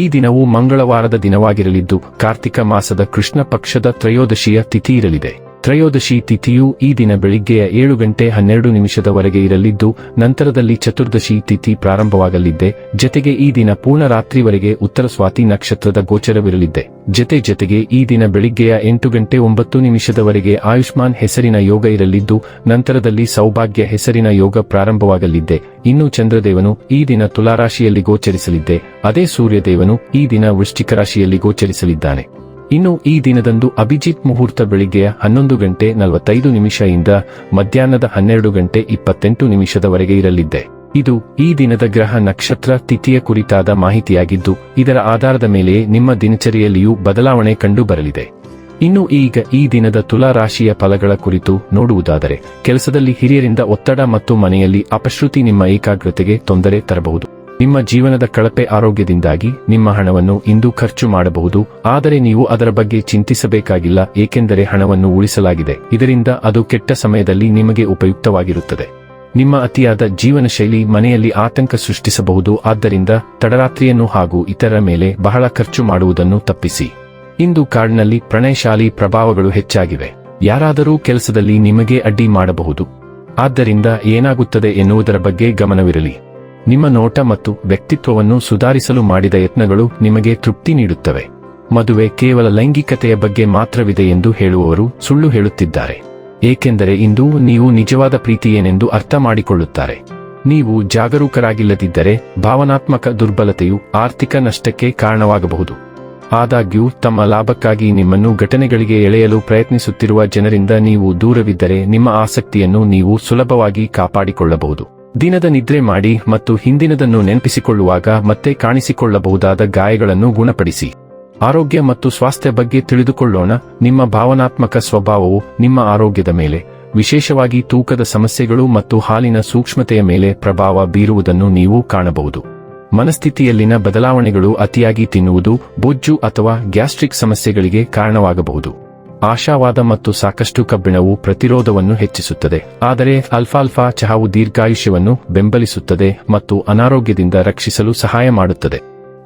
ಈ ದಿನವು ಮಂಗಳವಾರದ ದಿನವಾಗಿರಲಿದ್ದು ಕಾರ್ತಿಕ ಮಾಸದ ಕೃಷ್ಣ ಪಕ್ಷದ ತ್ರಯೋದಶಿಯ ತಿಥಿ ಇರಲಿದೆ. ತ್ರಯೋದಶಿ ತಿಥಿಯು ಈ ದಿನ ಬೆಳಿಗ್ಗೆಯ ಏಳು ಗಂಟೆ ಹನ್ನೆರಡು ನಿಮಿಷದವರೆಗೆ ಇರಲಿದ್ದು, ನಂತರದಲ್ಲಿ ಚತುರ್ದಶಿ ತಿಥಿ ಪ್ರಾರಂಭವಾಗಲಿದ್ದೆ. ಜತೆಗೆ ಈ ದಿನ ಪೂರ್ಣ ರಾತ್ರಿವರೆಗೆ ಉತ್ತರ ಸ್ವಾತಿ ನಕ್ಷತ್ರದ ಗೋಚರವಿರಲಿದ್ದೆ. ಜತೆ ಜತೆಗೆ ಈ ದಿನ ಬೆಳಿಗ್ಗೆಯ ಎಂಟು ಗಂಟೆ ಒಂಬತ್ತು ನಿಮಿಷದವರೆಗೆ ಆಯುಷ್ಮಾನ್ ಹೆಸರಿನ ಯೋಗ ಇರಲಿದ್ದು, ನಂತರದಲ್ಲಿ ಸೌಭಾಗ್ಯ ಹೆಸರಿನ ಯೋಗ ಪ್ರಾರಂಭವಾಗಲಿದ್ದೆ. ಇನ್ನು ಚಂದ್ರದೇವನು ಈ ದಿನ ತುಲಾರಾಶಿಯಲ್ಲಿ ಗೋಚರಿಸಲಿದ್ದೆ. ಅದೇ ಸೂರ್ಯದೇವನು ಈ ದಿನ ವೃಶ್ಚಿಕ ರಾಶಿಯಲ್ಲಿ ಗೋಚರಿಸಲಿದ್ದಾನೆ. ಇನ್ನು ಈ ದಿನದಂದು ಅಭಿಜಿತ್ ಮುಹೂರ್ತ ಬೆಳಿಗ್ಗೆಯ ಹನ್ನೊಂದು ಗಂಟೆ ನಲವತ್ತೈದು ನಿಮಿಷದಿಂದ ಮಧ್ಯಾಹ್ನದ ಹನ್ನೆರಡು ಗಂಟೆ ಇಪ್ಪತ್ತೆಂಟು ನಿಮಿಷದವರೆಗೆ ಇರಲಿದ್ದೆ ಇದು ಈ ದಿನದ ಗ್ರಹ ನಕ್ಷತ್ರ ತಿಥಿಯ ಕುರಿತಾದ ಮಾಹಿತಿಯಾಗಿದ್ದು, ಇದರ ಆಧಾರದ ಮೇಲೆ ನಿಮ್ಮ ದಿನಚರಿಯಲ್ಲಿಯೂ ಬದಲಾವಣೆ ಕಂಡು ಬರಲಿದೆ ಇನ್ನು ಈಗ ಈ ದಿನದ ತುಲಾ ರಾಶಿಯ ಫಲಗಳ ಕುರಿತು ನೋಡುವುದಾದರೆ, ಕೆಲಸದಲ್ಲಿ ಹಿರಿಯರಿಂದ ಒತ್ತಡ ಮತ್ತು ಮನೆಯಲ್ಲಿ ಅಪಶ್ರುತಿ ನಿಮ್ಮ ಏಕಾಗ್ರತೆಗೆ ತೊಂದರೆ ತರಬಹುದು. ನಿಮ್ಮ ಜೀವನದ ಕಳಪೆ ಆರೋಗ್ಯದಿಂದಾಗಿ ನಿಮ್ಮ ಹಣವನ್ನು ಇಂದು ಖರ್ಚು ಮಾಡಬಹುದು, ಆದರೆ ನೀವು ಅದರ ಬಗ್ಗೆ ಚಿಂತಿಸಬೇಕಾಗಿಲ್ಲ, ಏಕೆಂದರೆ ಹಣವನ್ನು ಉಳಿಸಲಾಗಿದೆ. ಇದರಿಂದ ಅದು ಕೆಟ್ಟ ಸಮಯದಲ್ಲಿ ನಿಮಗೆ ಉಪಯುಕ್ತವಾಗಿರುತ್ತದೆ. ನಿಮ್ಮ ಅತಿಯಾದ ಜೀವನ ಶೈಲಿ ಮನೆಯಲ್ಲಿ ಆತಂಕ ಸೃಷ್ಟಿಸಬಹುದು, ಆದ್ದರಿಂದ ತಡರಾತ್ರಿಯನ್ನು ಹಾಗೂ ಇತರ ಮೇಲೆ ಬಹಳ ಖರ್ಚು ಮಾಡುವುದನ್ನು ತಪ್ಪಿಸಿ. ಇಂದು ಕಾರ್ಡ್ನಲ್ಲಿ ಪ್ರಣಯಶಾಲಿ ಪ್ರಭಾವಗಳು ಹೆಚ್ಚಾಗಿವೆ. ಯಾರಾದರೂ ಕೆಲಸದಲ್ಲಿ ನಿಮಗೆ ಅಡ್ಡಿ ಮಾಡಬಹುದು. ಆದ್ದರಿಂದ ಏನಾಗುತ್ತದೆ ಎನ್ನುವುದರ ಬಗ್ಗೆ ಗಮನವಿರಲಿ. ನಿಮ್ಮ ನೋಟ ಮತ್ತು ವ್ಯಕ್ತಿತ್ವವನ್ನು ಸುಧಾರಿಸಲು ಮಾಡಿದ ಯತ್ನಗಳು ನಿಮಗೆ ತೃಪ್ತಿ ನೀಡುತ್ತವೆ. ಮದುವೆ ಕೇವಲ ಲೈಂಗಿಕತೆಯ ಬಗ್ಗೆ ಮಾತ್ರವಿದೆ ಎಂದು ಹೇಳುವವರು ಸುಳ್ಳು ಹೇಳುತ್ತಿದ್ದಾರೆ. ಏಕೆಂದರೆ ಇಂದು ನೀವು ನಿಜವಾದ ಪ್ರೀತಿ ಏನೆಂದು ಅರ್ಥ ಮಾಡಿಕೊಳ್ಳುತ್ತಾರೆ. ನೀವು ಜಾಗರೂಕರಾಗಿಲ್ಲದಿದ್ದರೆ ಭಾವನಾತ್ಮಕ ದುರ್ಬಲತೆಯು ಆರ್ಥಿಕ ನಷ್ಟಕ್ಕೆ ಕಾರಣವಾಗಬಹುದು. ಆದಾಗ್ಯೂ ತಮ್ಮ ಲಾಭಕ್ಕಾಗಿ ನಿಮ್ಮನ್ನು ಘಟನೆಗಳಿಗೆ ಎಳೆಯಲು ಪ್ರಯತ್ನಿಸುತ್ತಿರುವ ಜನರಿಂದ ನೀವು ದೂರವಿದ್ದರೆ ನಿಮ್ಮ ಆಸಕ್ತಿಯನ್ನು ನೀವು ಸುಲಭವಾಗಿ ಕಾಪಾಡಿಕೊಳ್ಳಬಹುದು. ದಿನದ ನಿದ್ರೆ ಮಾಡಿ ಮತ್ತು ಹಿಂದಿನದನ್ನು ನೆನಪಿಸಿಕೊಳ್ಳುವಾಗ ಮತ್ತೆ ಕಾಣಿಸಿಕೊಳ್ಳಬಹುದಾದ ಗಾಯಗಳನ್ನು ಗುಣಪಡಿಸಿ. ಆರೋಗ್ಯ ಮತ್ತು ಸ್ವಾಸ್ಥ್ಯ ಬಗ್ಗೆ ತಿಳಿದುಕೊಳ್ಳೋಣ. ನಿಮ್ಮ ಭಾವನಾತ್ಮಕ ಸ್ವಭಾವವು ನಿಮ್ಮ ಆರೋಗ್ಯದ ಮೇಲೆ, ವಿಶೇಷವಾಗಿ ತೂಕದ ಸಮಸ್ಯೆಗಳು ಮತ್ತು ಹಾಲಿನ ಸೂಕ್ಷ್ಮತೆಯ ಮೇಲೆ ಪ್ರಭಾವ ಬೀರುವುದನ್ನು ನೀವು ಕಾಣಬಹುದು. ಮನಸ್ಥಿತಿಯಲ್ಲಿನ ಬದಲಾವಣೆಗಳು ಅತಿಯಾಗಿ ತಿನ್ನುವುದು, ಬೊಜ್ಜು ಅಥವಾ ಗ್ಯಾಸ್ಟ್ರಿಕ್ ಸಮಸ್ಯೆಗಳಿಗೆ ಕಾರಣವಾಗಬಹುದು. ಆಶಾವಾದ ಮತ್ತು ಸಾಕಷ್ಟು ಕಬ್ಬಿಣವು ಪ್ರತಿರೋಧವನ್ನು ಹೆಚ್ಚಿಸುತ್ತದೆ. ಆದರೆ ಅಲ್ಫಾಲ್ಫಾ ಚಹಾವು ದೀರ್ಘಾಯುಷ್ಯವನ್ನು ಬೆಂಬಲಿಸುತ್ತದೆ ಮತ್ತು ಅನಾರೋಗ್ಯದಿಂದ ರಕ್ಷಿಸಲು ಸಹಾಯ ಮಾಡುತ್ತದೆ.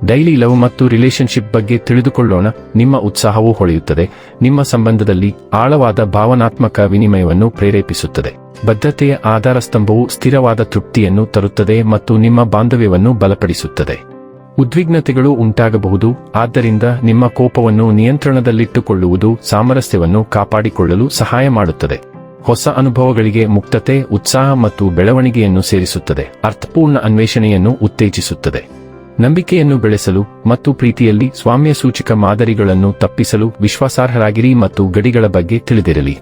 ಡೈಲಿ ಲವ್ ಮತ್ತು ರಿಲೇಶನ್ಶಿಪ್ ಬಗ್ಗೆ ತಿಳಿದುಕೊಳ್ಳೋಣ. ನಿಮ್ಮ ಉತ್ಸಾಹವು ಹೊಳೆಯುತ್ತದೆ. ನಿಮ್ಮ ಸಂಬಂಧದಲ್ಲಿ ಆಳವಾದ ಭಾವನಾತ್ಮಕ ವಿನಿಮಯವನ್ನು ಪ್ರೇರೇಪಿಸುತ್ತದೆ. ಬದ್ಧತೆಯ ಆಧಾರ ಸ್ತಂಭವು ಸ್ಥಿರವಾದ ತೃಪ್ತಿಯನ್ನು ತರುತ್ತದೆ ಮತ್ತು ನಿಮ್ಮ ಬಾಂಧವ್ಯವನ್ನು ಬಲಪಡಿಸುತ್ತದೆ. ಉದ್ವಿಗ್ನತೆಗಳು ಉಂಟಾಗಬಹುದು. ಆದ್ದರಿಂದ ನಿಮ್ಮ ಕೋಪವನ್ನು ನಿಯಂತ್ರಣದಲ್ಲಿಟ್ಟುಕೊಳ್ಳುವುದು ಸಾಮರಸ್ಯವನ್ನು ಕಾಪಾಡಿಕೊಳ್ಳಲು ಸಹಾಯ ಮಾಡುತ್ತದೆ. ಹೊಸ ಅನುಭವಗಳಿಗೆ ಮುಕ್ತತೆ, ಉತ್ಸಾಹ ಮತ್ತು ಬೆಳವಣಿಗೆಯನ್ನು ಸೇರಿಸುತ್ತದೆ. ಅರ್ಥಪೂರ್ಣ ಅನ್ವೇಷಣೆಯನ್ನು ಉತ್ತೇಜಿಸುತ್ತದೆ. ನಂಬಿಕೆಯನ್ನು ಬೆಳೆಸಲು ಮತ್ತು ಪ್ರೀತಿಯಲ್ಲಿ ಸ್ವಾಮ್ಯ ಸೂಚಕ ಮಾದರಿಗಳನ್ನು ತಪ್ಪಿಸಲು ವಿಶ್ವಾಸಾರ್ಹರಾಗಿರಿ ಮತ್ತು ಗಡಿಗಳ ಬಗ್ಗೆ ತಿಳಿದಿರಲಿ.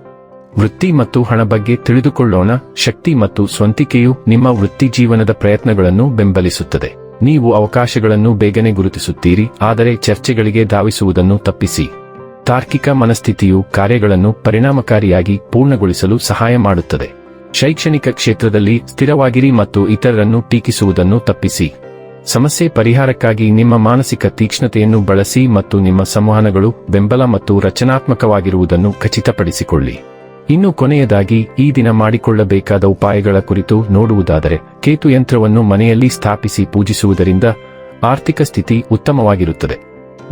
ವೃತ್ತಿ ಮತ್ತು ಹಣ ಬಗ್ಗೆ ತಿಳಿದುಕೊಳ್ಳೋಣ. ಶಕ್ತಿ ಮತ್ತು ಸ್ವಂತಿಕೆಯು ನಿಮ್ಮ ವೃತ್ತಿ ಜೀವನದ ಪ್ರಯತ್ನಗಳನ್ನು ಬೆಂಬಲಿಸುತ್ತದೆ. ನೀವು ಅವಕಾಶಗಳನ್ನು ಬೇಗನೆ ಗುರುತಿಸುತ್ತೀರಿ, ಆದರೆ ಚರ್ಚೆಗಳಿಗೆ ಧಾವಿಸುವುದನ್ನು ತಪ್ಪಿಸಿ. ತಾರ್ಕಿಕ ಮನಸ್ಥಿತಿಯು ಕಾರ್ಯಗಳನ್ನು ಪರಿಣಾಮಕಾರಿಯಾಗಿ ಪೂರ್ಣಗೊಳಿಸಲು ಸಹಾಯ ಮಾಡುತ್ತದೆ. ಶೈಕ್ಷಣಿಕ ಕ್ಷೇತ್ರದಲ್ಲಿ ಸ್ಥಿರವಾಗಿರಿ ಮತ್ತು ಇತರರನ್ನು ಟೀಕಿಸುವುದನ್ನು ತಪ್ಪಿಸಿ. ಸಮಸ್ಯೆ ಪರಿಹಾರಕ್ಕಾಗಿ ನಿಮ್ಮ ಮಾನಸಿಕ ತೀಕ್ಷ್ಣತೆಯನ್ನು ಬಳಸಿ ಮತ್ತು ನಿಮ್ಮ ಸಂವಹನಗಳು ಬೆಂಬಲ ಮತ್ತು ರಚನಾತ್ಮಕವಾಗಿರುವುದನ್ನು ಖಚಿತಪಡಿಸಿಕೊಳ್ಳಿ. ಇನ್ನು ಕೊನೆಯದಾಗಿ ಈ ದಿನ ಮಾಡಿಕೊಳ್ಳಬೇಕಾದ ಉಪಾಯಗಳ ಕುರಿತು ನೋಡುವುದಾದರೆ ಕೇತು ಯಂತ್ರವನ್ನು ಮನೆಯಲ್ಲಿ ಸ್ಥಾಪಿಸಿ ಪೂಜಿಸುವುದರಿಂದ ಆರ್ಥಿಕ ಸ್ಥಿತಿ ಉತ್ತಮವಾಗಿರುತ್ತದೆ.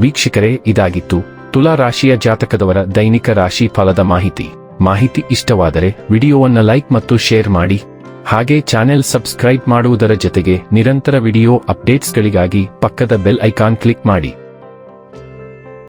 ವೀಕ್ಷಕರೇ, ಇದಾಗಿತ್ತು ತುಲಾ ರಾಶಿಯ ಜಾತಕದವರ ದೈನಿಕ ರಾಶಿ ಫಲದ ಮಾಹಿತಿ. ಮಾಹಿತಿ ಇಷ್ಟವಾದರೆ ವಿಡಿಯೋವನ್ನು ಲೈಕ್ ಮತ್ತು ಶೇರ್ ಮಾಡಿ. ಹಾಗೆ ಚಾನೆಲ್ ಸಬ್ಸ್ಕ್ರೈಬ್ ಮಾಡುವುದರ ಜೊತೆಗೆ ನಿರಂತರ ವಿಡಿಯೋ ಅಪ್ಡೇಟ್ಸ್ಗಳಿಗಾಗಿ ಪಕ್ಕದ ಬೆಲ್ ಐಕಾನ್ ಕ್ಲಿಕ್ ಮಾಡಿ.